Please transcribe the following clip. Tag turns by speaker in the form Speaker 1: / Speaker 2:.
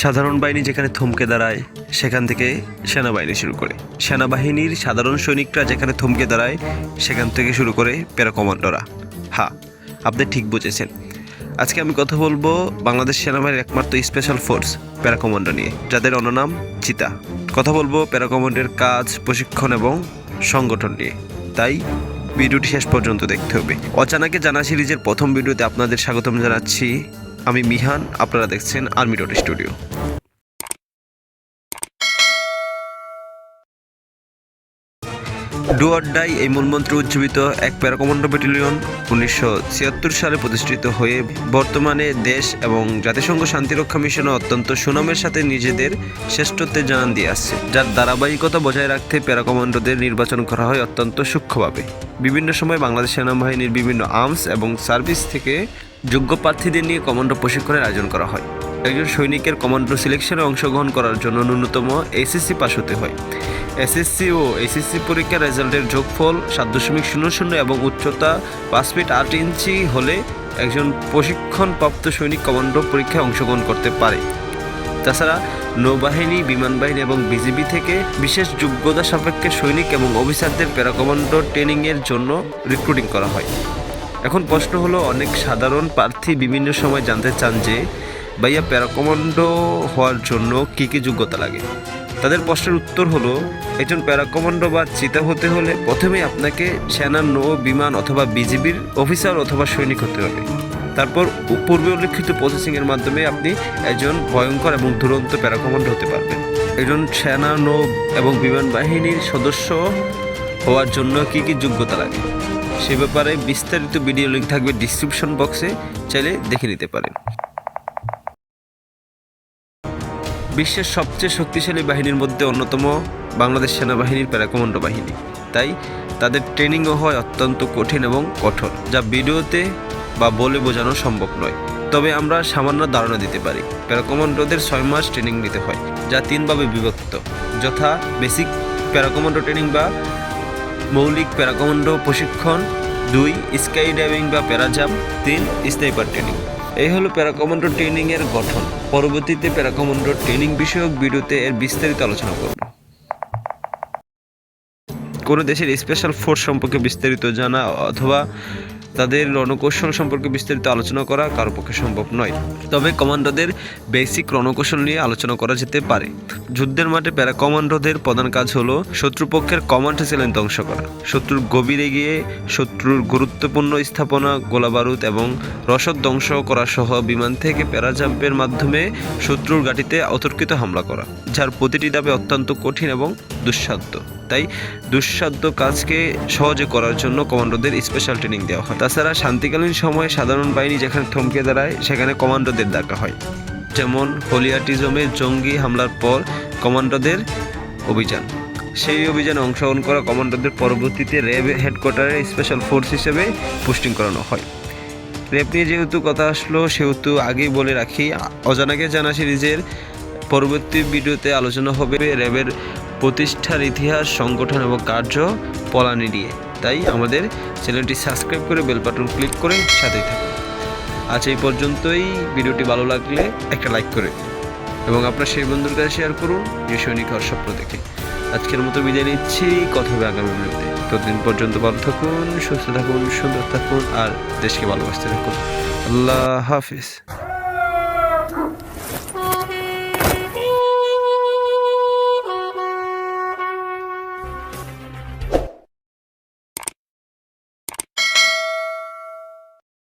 Speaker 1: সাধারণ বাহিনী যেখানে থমকে দাঁড়ায়, সেখান থেকে সেনাবাহিনী শুরু করে। সেনাবাহিনীর সাধারণ সৈনিকরা যেখানে থমকে দাঁড়ায়, সেখান থেকে শুরু করে প্যারা কমান্ডোরা হ্যাঁ আপনি ঠিক বুঝেছেন। আজকে আমি কথা বলব বাংলাদেশ সেনাবাহিনীর একমাত্র স্পেশাল ফোর্স প্যারা কমান্ডো নিয়ে, যাদের অন্যনাম চিতা কথা বলব প্যারা কমান্ডোর কাজ, প্রশিক্ষণ এবং সংগঠন নিয়ে। তাই ভিডিওটি শেষ পর্যন্ত দেখতে হবে। অচানাকে জানা সিরিজের প্রথম ভিডিওতে আপনাদের স্বাগতম জানাচ্ছি। আমি মিহান, আপনারা দেখছেন army dot studio do or die এই মূলমন্ত্রে উজ্জীবিত এক প্যারাকমান্ডো ব্যাটালিয়ন উনিশশো ছিয়াত্তর সালে প্রতিষ্ঠিত হয়ে বর্তমানে দেশ এবং জাতিসংঘ শান্তিরক্ষা মিশনে অত্যন্ত সুনামের সাথে নিজেদের শ্রেষ্ঠত্বের জানান দিয়ে আসছে, যার ধারাবাহিকতা বজায় রাখতে প্যারাকমান্ডোদের নির্বাচন করা হয় অত্যন্ত সূক্ষ্মভাবে। বিভিন্ন সময় বাংলাদেশ সেনাবাহিনীর বিভিন্ন আর্মস এবং সার্ভিস থেকে যোগ্য প্রার্থীদের নিয়ে কমান্ডো প্রশিক্ষণের আয়োজন করা হয়। একজন সৈনিকের কমান্ডো সিলেকশনে অংশগ্রহণ করার জন্য ন্যূনতম এসএসসি পাস হতে হয়। এসএসসি ও এসএসসি পরীক্ষার রেজাল্টের যোগফল সাত দশমিক শূন্য শূন্য এবং উচ্চতা পাঁচ ফিট আট ইঞ্চি হলে একজন প্রশিক্ষণপ্রাপ্ত সৈনিক কমান্ডো পরীক্ষায় অংশগ্রহণ করতে পারে। তাছাড়া নৌবাহিনী বিমান বাহিনী এবং বিজিবি থেকে বিশেষ যোগ্যতা সাপেক্ষে সৈনিক এবং অফিসারদের প্যারাকমান্ডো ট্রেনিংয়ের জন্য রিক্রুটিং করা হয়। এখন প্রশ্ন হলো, অনেক সাধারণ প্রার্থী বিভিন্ন সময় জানতে চান যে, ভাইয়া প্যারাকমান্ডো হওয়ার জন্য কী কী যোগ্যতা লাগে? তাদের প্রশ্নের উত্তর হলো, একজন প্যারাকমান্ডো বা চিতা হতে হলে প্রথমেই আপনাকে সেনা নৌ, বিমান অথবা বিজিবির অফিসার অথবা সৈনিক হতে হবে। তারপর পূর্বে উল্লেখিত প্রসেসিংয়ের মাধ্যমে আপনি একজন ভয়ঙ্কর এবং দুরন্ত প্যারাকমান্ডো হতে পারবেন। একজন সেনা, নৌ এবং বিমান বাহিনীর সদস্য হওয়ার জন্য কী কী যোগ্যতা লাগে? সে ব্যাপারে বিস্তারিত ভিডিও লিঙ্ক থাকবে ডিসক্রিপশন বক্সে চাইলে দেখে নিতে পারেন। বিশ্বের সবচেয়ে শক্তিশালী বাহিনীর মধ্যে অন্যতম বাংলাদেশ সেনাবাহিনীর প্যারাকমান্ডো বাহিনী। তাই তাদের ট্রেনিংও হয় অত্যন্ত কঠিন এবং কঠোর, যা ভিডিওতে বা বলে বোঝানো সম্ভব নয়। তবে আমরা সামান্য ধারণা দিতে পারি, প্যারাকমান্ডোদের ছয় মাস ট্রেনিং নিতে হয়, যা তিনভাবে বিভক্ত। যথা বেসিক প্যারাকমান্ডো ট্রেনিং বা মৌলিক প্যারাকমান্ডো প্রশিক্ষণ, দুই স্কাই ডাইভিং বা প্যারাজাম তিন স্নাইপার ট্রেনিং। এই হলো প্যারাকমান্ডো ট্রেনিং এর গঠন। পরবর্তীতে প্যারাকমান্ডো ট্রেনিং বিষয়ক ভিডিওতে এর বিস্তারিত আলোচনা করব। কোনো দেশের স্পেশাল ফোর্স সম্পর্কে বিস্তারিত জানা অথবা তাদের রণকৌশল সম্পর্কে বিস্তারিত আলোচনা করা কারও পক্ষে সম্ভব নয়। তবে কমান্ডোদের বেসিক রণকৌশল নিয়ে আলোচনা করা যেতে পারে। যুদ্ধের মাঠে প্যারা কমান্ডোদের প্রধান কাজ হলো শত্রুপক্ষের কমান্ড চ্যালেঞ্জ ধ্বংস করা। শত্রুর গভীরে গিয়ে শত্রুর গুরুত্বপূর্ণ স্থাপনা, গোলাবারুদ এবং রসদ ধ্বংস করা সহ বিমান থেকে প্যারাজাম্পের মাধ্যমে শত্রুর ঘাঁটিতে অতর্কিত হামলা করা, যার প্রতিটি দাবে অত্যন্ত কঠিন এবং দুঃসাধ্য। তাই দুঃসাধ্য কাজকে সহজে করার জন্য কমান্ডোদের স্পেশাল ট্রেনিং দেওয়া হয়। তাছাড়া শান্তিকালীন সময়ে সাধারণ বাহিনী যেখানে থমকে দাঁড়ায়, সেখানে কমান্ডোদের ডাকা হয়। যেমন হলিয়াটিজমে জঙ্গি হামলার পর কমান্ডোদের অভিযান। সেই অভিযানে অংশগ্রহণ করা কমান্ডোদের পরবর্তীতে র্যাব হেডকোয়ার্টারে স্পেশাল ফোর্স হিসেবে পোস্টিং করানো হয়। র্যাব নিয়ে যেহেতু কথা আসলো, সেহেতু আগেই বলে রাখি, অজানাকে জানা সিরিজের পরবর্তী ভিডিওতে আলোচনা হবে র্যাবের প্রতিষ্ঠার ইতিহাস, সংগঠন এবং কার্য পলানি নিয়ে তাই আমাদের চ্যানেলটি সাবস্ক্রাইব করে বেল বাটন ক্লিক করে সাথেই থাকুন। আজ এই পর্যন্তই। ভিডিওটি ভালো লাগলে একটা লাইক করে এবং আপনার সেই বন্ধুর কাছে শেয়ার করুন যে সৈনিক হওয়ার স্বপ্ন দেখে। আজকের মতো বিদায় নিচ্ছি। কথা হবে আগামী ভিডিওতে। ততদিন পর্যন্ত ভালো থাকুন, সুস্থ থাকুন, সুন্দর থাকুন আর দেশকে ভালোবাসতে থাকুন। আল্লাহ হাফিজ।